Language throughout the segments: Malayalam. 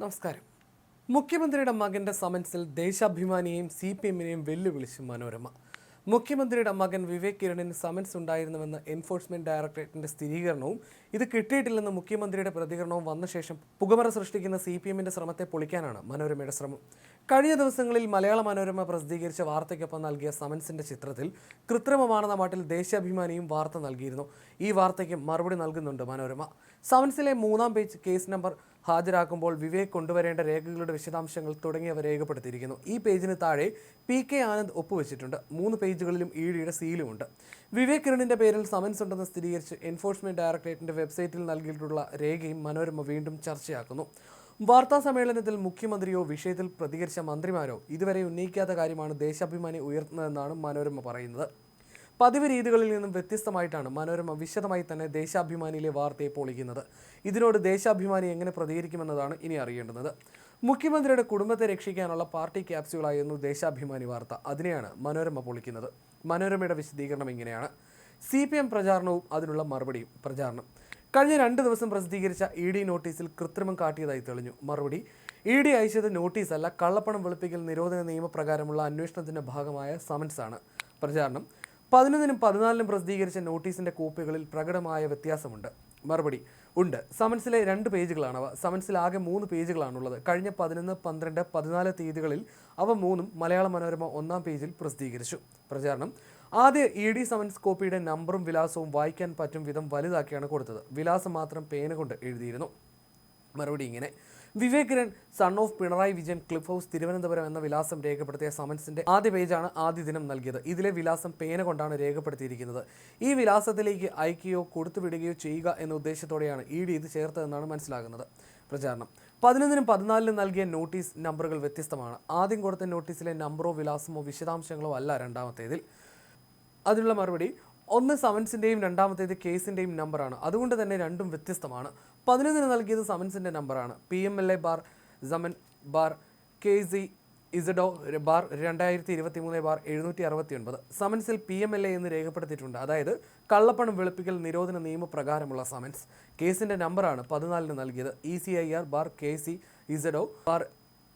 നമസ്കാരം. മുഖ്യമന്ത്രിയുടെ മകന്റെ സമൻസിൽ ദേശാഭിമാനിയെയും സി പി എമ്മിനെയും വെല്ലുവിളിച്ച് മനോരമ. മുഖ്യമന്ത്രിയുടെ മകൻ വിവേക് കിരണിന് സമൻസ് ഉണ്ടായിരുന്നുവെന്ന എൻഫോഴ്സ്മെന്റ് ഡയറക്ടറേറ്റിന്റെ സ്ഥിരീകരണവും ഇത് കിട്ടിയിട്ടില്ലെന്ന മുഖ്യമന്ത്രിയുടെ പ്രതികരണവും വന്ന ശേഷം പുകമറ സൃഷ്ടിക്കുന്ന സി പി എമ്മിന്റെ ശ്രമത്തെ പൊളിക്കാനാണ് മനോരമയുടെ ശ്രമം. കഴിഞ്ഞ ദിവസങ്ങളിൽ മലയാള മനോരമ പ്രസിദ്ധീകരിച്ച വാർത്തയ്ക്കൊപ്പം നൽകിയ സമൻസിന്റെ ചിത്രത്തിൽ കൃത്രിമമാണെന്ന മട്ടിൽ ദേശാഭിമാനിയും വാർത്ത നൽകിയിരുന്നു. ഈ വാർത്തയ്ക്ക് മറുപടി നൽകുന്നുണ്ട് മനോരമ. സമൻസിലെ മൂന്നാം പേജ് കേസ് നമ്പർ ഹാജരാക്കുമ്പോൾ വിവേക് കൊണ്ടുവരേണ്ട രേഖകളുടെ വിശദാംശങ്ങൾ തുടങ്ങിയവ രേഖപ്പെടുത്തിയിരിക്കുന്നു. ഈ പേജിന് താഴെ പി കെ ആനന്ദ് ഒപ്പുവെച്ചിട്ടുണ്ട്. മൂന്ന് പേജുകളിലും ഇ ഡിയുടെ സീലുമുണ്ട്. വിവേക് കിരണിന്റെ പേരിൽ സമൻസ് ഉണ്ടെന്ന് സ്ഥിരീകരിച്ച് എൻഫോഴ്സ്മെന്റ് ഡയറക്ടറേറ്റിന്റെ വെബ്സൈറ്റിൽ നൽകിയിട്ടുള്ള രേഖയും മനോരമ വീണ്ടും ചർച്ചയാക്കുന്നു. വാർത്താ സമ്മേളനത്തിൽ മുഖ്യമന്ത്രിയോ വിഷയത്തിൽ പ്രതികരിച്ച മന്ത്രിമാരോ ഇതുവരെ ഉന്നയിക്കാത്ത കാര്യമാണ് ദേശാഭിമാനി ഉയർത്തുന്നതെന്നാണ് മനോരമ പറയുന്നത്. പതിവ് രീതികളിൽ നിന്നും വ്യത്യസ്തമായിട്ടാണ് മനോരമ വിശദമായി തന്നെ ദേശാഭിമാനിയിലെ വാർത്തയെ പൊളിക്കുന്നത്. ഇതിനോട് ദേശാഭിമാനി എങ്ങനെ പ്രതികരിക്കുമെന്നതാണ് ഇനി അറിയേണ്ടുന്നത്. മുഖ്യമന്ത്രിയുടെ കുടുംബത്തെ രക്ഷിക്കാനുള്ള പാർട്ടി ക്യാപ്സ്യൂളായിരുന്നു ദേശാഭിമാനി വാർത്ത. അതിനെയാണ് മനോരമ പൊളിക്കുന്നത്. മനോരമയുടെ വിശദീകരണം ഇങ്ങനെയാണ്. സി പി എം പ്രചാരണവും അതിനുള്ള മറുപടിയും. പ്രചാരണം. കഴിഞ്ഞ രണ്ട് ദിവസം പ്രസിദ്ധീകരിച്ച ഇ ഡി നോട്ടീസിൽ കൃത്രിമം കാട്ടിയതായി തെളിഞ്ഞു. മറുപടി ഇ ഡി അയച്ചത് നോട്ടീസല്ല കള്ളപ്പണം വെളുപ്പിക്കൽ നിരോധന നിയമപ്രകാരമുള്ള അന്വേഷണത്തിന്റെ ഭാഗമായ സമൻസാണ്. പ്രചാരണം പതിനൊന്നിനും പതിനാലിനും പ്രസിദ്ധീകരിച്ച നോട്ടീസിന്റെ കോപ്പികളിൽ പ്രകടമായ വ്യത്യാസമുണ്ട്. മറുപടി ഉണ്ട്. സമൻസിലെ രണ്ട് പേജുകളാണവ സമൻസിൽ ആകെ മൂന്ന് പേജുകളാണുള്ളത്. കഴിഞ്ഞ പതിനൊന്ന് പന്ത്രണ്ട് പതിനാല് തീയതികളിൽ അവ മൂന്നും മലയാള മനോരമ ഒന്നാം പേജിൽ പ്രസിദ്ധീകരിച്ചു. പ്രചാരണം. ആദ്യ ഇ ഡി സമൻസ് കോപ്പിയുടെ നമ്പറും വിലാസവും വായിക്കാൻ പറ്റും വിധം വലുതാക്കിയാണ് കൊടുത്തത്. വിലാസം മാത്രം പേന കൊണ്ട് എഴുതിയിരുന്നു. മറുപടി ഇങ്ങനെ. വിവേകരൻ son of Pinarayi Vijayan Cliff House Thiruvananthapuram എന്ന വിലാസം രേഖപ്പെടുത്തിയ സമൻസിന്റെ ആദ്യ പേജാണ് ആദ്യ ദിനം നൽകിയത്. ഇതിലെ വിലാസം പേന കൊണ്ടാണ് രേഖപ്പെടുത്തിയിരിക്കുന്നത്. ഈ വിലാസത്തിലേക്ക് അയക്കുകയോ കൊടുത്തുവിടുകയോ ചെയ്യുക എന്ന ഉദ്ദേശത്തോടെയാണ് ഇ ഡി ഇത് ചേർത്തതെന്നാണ് മനസ്സിലാകുന്നത്. പ്രചാരണം. പതിനൊന്നിനും പതിനാലിനും നൽകിയ നോട്ടീസ് നമ്പറുകൾ വ്യത്യസ്തമാണ്. ആദ്യം കൊടുത്ത നോട്ടീസിലെ നമ്പറോ വിലാസമോ വിശദാംശങ്ങളോ അല്ല രണ്ടാമത്തേതിൽ. അതിനുള്ള മറുപടി ഒന്ന് സമൻസിന്റെയും രണ്ടാമത്തേത് കേസിന്റെയും നമ്പറാണ്. അതുകൊണ്ട് തന്നെ രണ്ടും വ്യത്യസ്തമാണ്. പതിനൊന്നിന് നൽകിയത് സമൻസിന്റെ നമ്പറാണ്. P M L A bar summon bar K C Z O bar രണ്ടായിരത്തി ഇരുപത്തി മൂന്ന് ബാർ എഴുന്നൂറ്റി അറുപത്തി ഒൻപത് സമൻസിൽ പി എം എൽ എ എന്ന് രേഖപ്പെടുത്തിയിട്ടുണ്ട്. അതായത് കള്ളപ്പണം വെളുപ്പിക്കൽ നിരോധന നിയമപ്രകാരമുള്ള സമൻസ്. കേസിന്റെ നമ്പറാണ് പതിനാലിന് നൽകിയത്. E C I R bar K C Z O bar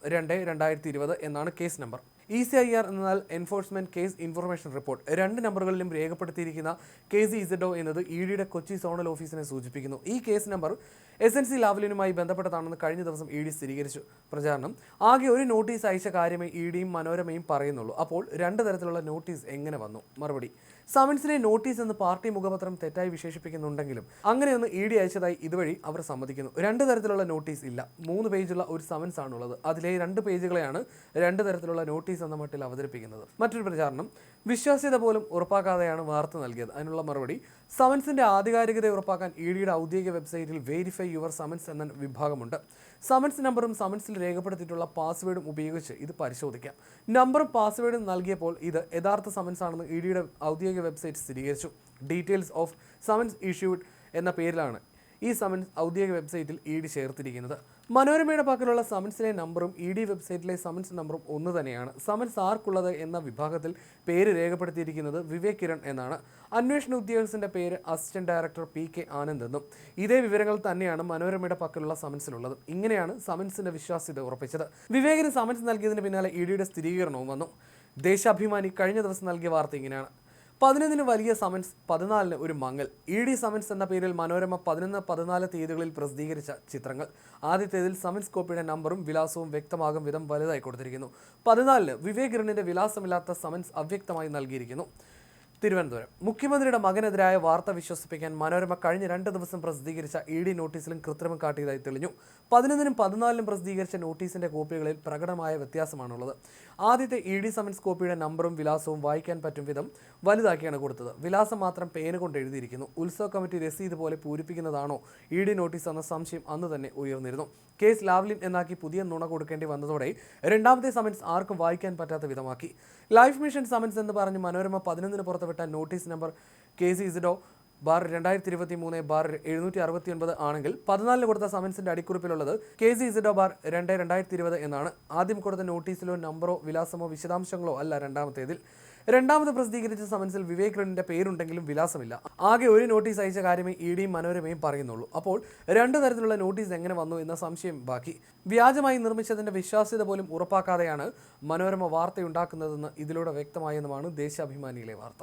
രണ്ട് രണ്ടായിരത്തി ഇരുപത് എന്നാണ് case number. E C I R എന്നാൽ എൻഫോഴ്സ്മെന്റ് കേസ് ഇൻഫർമേഷൻ റിപ്പോർട്ട് രണ്ട് നമ്പറുകളിലും രേഖപ്പെടുത്തിയിരിക്കുന്ന കെ സി ഇസഡോ എന്നത് ഇ ഡിയുടെ കൊച്ചി സോണൽ ഓഫീസിനെ സൂചിപ്പിക്കുന്നു. ഈ case number S N C ലാവലിനുമായി ബന്ധപ്പെട്ടതാണെന്ന് കഴിഞ്ഞ ദിവസം ഇ ഡി സ്ഥിരീകരിച്ചു. പ്രചാരണം. ആകെ ഒരു നോട്ടീസ് അയച്ച കാര്യമേ ഇ ഡിയും മനോരമയും പറയുന്നുള്ളൂ. അപ്പോൾ രണ്ട് തരത്തിലുള്ള നോട്ടീസ് എങ്ങനെ വന്നു? മറുപടി. സമൻസിലെ നോട്ടീസ് എന്ന് പാർട്ടി മുഖപത്രം തെറ്റായി വിശേഷിപ്പിക്കുന്നുണ്ടെങ്കിലും അങ്ങനെയൊന്ന് ഇ ഡി അയച്ചതായി ഇതുവഴി അവർ സമ്മതിക്കുന്നു. രണ്ട് തരത്തിലുള്ള നോട്ടീസ് ഇല്ല. മൂന്ന് പേജുള്ള ഒരു സമൻസ് ആണുള്ളത് അതിലെ രണ്ട് പേജുകളെയാണ് രണ്ട് തരത്തിലുള്ള നോട്ടീസ് എന്ന മട്ടിൽ അവതരിപ്പിക്കുന്നത്. മറ്റൊരു പ്രചാരണം. വിശ്വാസ്യത പോലും ഉറപ്പാക്കാതെയാണ് വാർത്ത നൽകിയത്. അതിനുള്ള മറുപടി സമൻസിന്റെ ആധികാരികത ഉറപ്പാക്കാൻ ഇ ഡിയുടെ ഔദ്യോഗിക വെബ്സൈറ്റിൽ വെരിഫൈ യുവർ സമൻസ് എന്ന വിഭാഗമുണ്ട്. സമൻസ് നമ്പറും സമൻസിൽ രേഖപ്പെടുത്തിയിട്ടുള്ള പാസ്വേഡും ഉപയോഗിച്ച് ഇത് പരിശോധിക്കാം. നമ്പറും പാസ്വേഡും നൽകിയപ്പോൾ ഇത് യഥാർത്ഥ സമൻസ് ആണെന്ന് ഇ ഡിയുടെ ഔദ്യോഗിക വെബ്സൈറ്റ് സ്ഥിരീകരിച്ചു. ഡീറ്റെയിൽസ് ഓഫ് സമൻസ് ഇഷ്യൂഡ് എന്ന പേരിലാണ് ഈ സമൻസ് ഔദ്യോഗിക വെബ്സൈറ്റിൽ ഇ ഡി ചേർത്തിരിക്കുന്നത്. മനോരമയുടെ പക്കലുള്ള സമൻസിലെ നമ്പറും ഇ ഡി വെബ്സൈറ്റിലെ സമൻസ് നമ്പറും ഒന്ന് തന്നെയാണ്. സമൻസ് ആർക്കുള്ളത് എന്ന വിഭാഗത്തിൽ പേര് രേഖപ്പെടുത്തിയിരിക്കുന്നത് വിവേക് കിരൺ എന്നാണ്. അന്വേഷണ ഉദ്യോഗസ്ഥന്റെ പേര് assistant director P K Anand എന്നും. ഇതേ വിവരങ്ങൾ തന്നെയാണ് മനോരമയുടെ പക്കലുള്ള സമൻസിലുള്ളത് ഇങ്ങനെയാണ് സമൻസിന്റെ വിശ്വാസ്യത ഉറപ്പിച്ചത്. വിവേകിന് സമൻസ് നൽകിയതിന് പിന്നാലെ ഇ ഡിയുടെ സ്ഥിരീകരണവും വന്നു. ദേശാഭിമാനി കഴിഞ്ഞ ദിവസം നൽകിയ വാർത്ത ഇങ്ങനെയാണ്. പതിനൊന്നിന് വലിയ സമൻസ് പതിനാലിന് ഒരു മങ്ങൽ ഇ ഡി സമൻസ് എന്ന പേരിൽ മനോരമ പതിനൊന്ന് പതിനാല് തീയതികളിൽ പ്രസിദ്ധീകരിച്ച ചിത്രങ്ങൾ. ആദ്യത്തേതിൽ സമൻസ് കോപ്പിയുടെ നമ്പറും വിലാസവും വ്യക്തമാകും വിധം വലുതായി കൊടുത്തിരിക്കുന്നു. പതിനാലിന് വിവേക് കിരണിന്റെ വിലാസമില്ലാത്ത സമൻസ് അവ്യക്തമായി നൽകിയിരിക്കുന്നു. തിരുവനന്തപുരം. മുഖ്യമന്ത്രിയുടെ മകനെതിരായ വാർത്ത വിശ്വസിപ്പിക്കാൻ മനോരമ കഴിഞ്ഞ രണ്ട് ദിവസം പ്രസിദ്ധീകരിച്ച ഇ ഡി നോട്ടീസിലും കൃത്രിമം കാട്ടിയതായി തെളിഞ്ഞു. പതിനൊന്നിനും പതിനാലിനും പ്രസിദ്ധീകരിച്ച നോട്ടീസിന്റെ കോപ്പികളിൽ പ്രകടമായ വ്യത്യാസമാണുള്ളത്. ആദ്യത്തെ ഇ ഡി സമൻസ് കോപ്പിയുടെ നമ്പറും വിലാസവും വായിക്കാൻ പറ്റും വിധം വലുതാക്കിയാണ് കൊടുത്തത്. വിലാസം മാത്രം പേന കൊണ്ട് എഴുതിയിരിക്കുന്നു. ഉത്സവ കമ്മിറ്റി രസീത് പോലെ പൂരിപ്പിക്കുന്നതാണോ ഇ ഡി നോട്ടീസ് എന്ന സംശയം അന്ന് തന്നെ ഉയർന്നിരുന്നു. കേസ് ലാവ്ലിൻ എന്നാക്കി പുതിയ നുണ കൊടുക്കേണ്ടി വന്നതോടെ രണ്ടാമത്തെ സമൻസ് ആർക്കും വായിക്കാൻ പറ്റാത്ത വിധമാക്കി. ലൈഫ് മിഷൻ സമൻസ് എന്ന് പറഞ്ഞ് മനോരമ പതിനൊന്നിന് പുറത്തുവിട്ട notice number K C Z O bar രണ്ടായിരത്തി ഇരുപത്തി മൂന്ന് ബാർ എഴുന്നൂറ്റി അറുപത്തി ഒൻപത് ആണെങ്കിൽ പതിനാലിന് കൊടുത്ത സമൻസിന്റെ അടിക്കുറിപ്പിലുള്ളത് K C Z O bar രണ്ട് രണ്ടായിരത്തി ഇരുപത് എന്നാണ്. ആദ്യം കൊടുത്ത നോട്ടീസിലോ നമ്പറോ വിലാസമോ വിശദാംശങ്ങളോ അല്ല രണ്ടാമത്തേതിൽ. രണ്ടാമത് പ്രസിദ്ധീകരിച്ച സമൻസിൽ വിവേക് റണ്ണിന്റെ പേരുണ്ടെങ്കിലും വിലാസമില്ല. ആകെ ഒരു നോട്ടീസ് അയച്ച കാര്യമേ ഇ ഡിയും മനോരമയും പറയുന്നുള്ളൂ. അപ്പോൾ രണ്ട് തരത്തിലുള്ള നോട്ടീസ് എങ്ങനെ വന്നു എന്ന സംശയം ബാക്കി. വ്യാജമായി നിർമ്മിച്ചതിന്റെ വിശ്വാസ്യത പോലും ഉറപ്പാക്കാതെയാണ് മനോരമ വാർത്തയുണ്ടാക്കുന്നതെന്ന് ഇതിലൂടെ വ്യക്തമായെന്നുമാണ് ദേശാഭിമാനിയിലെ വാർത്ത.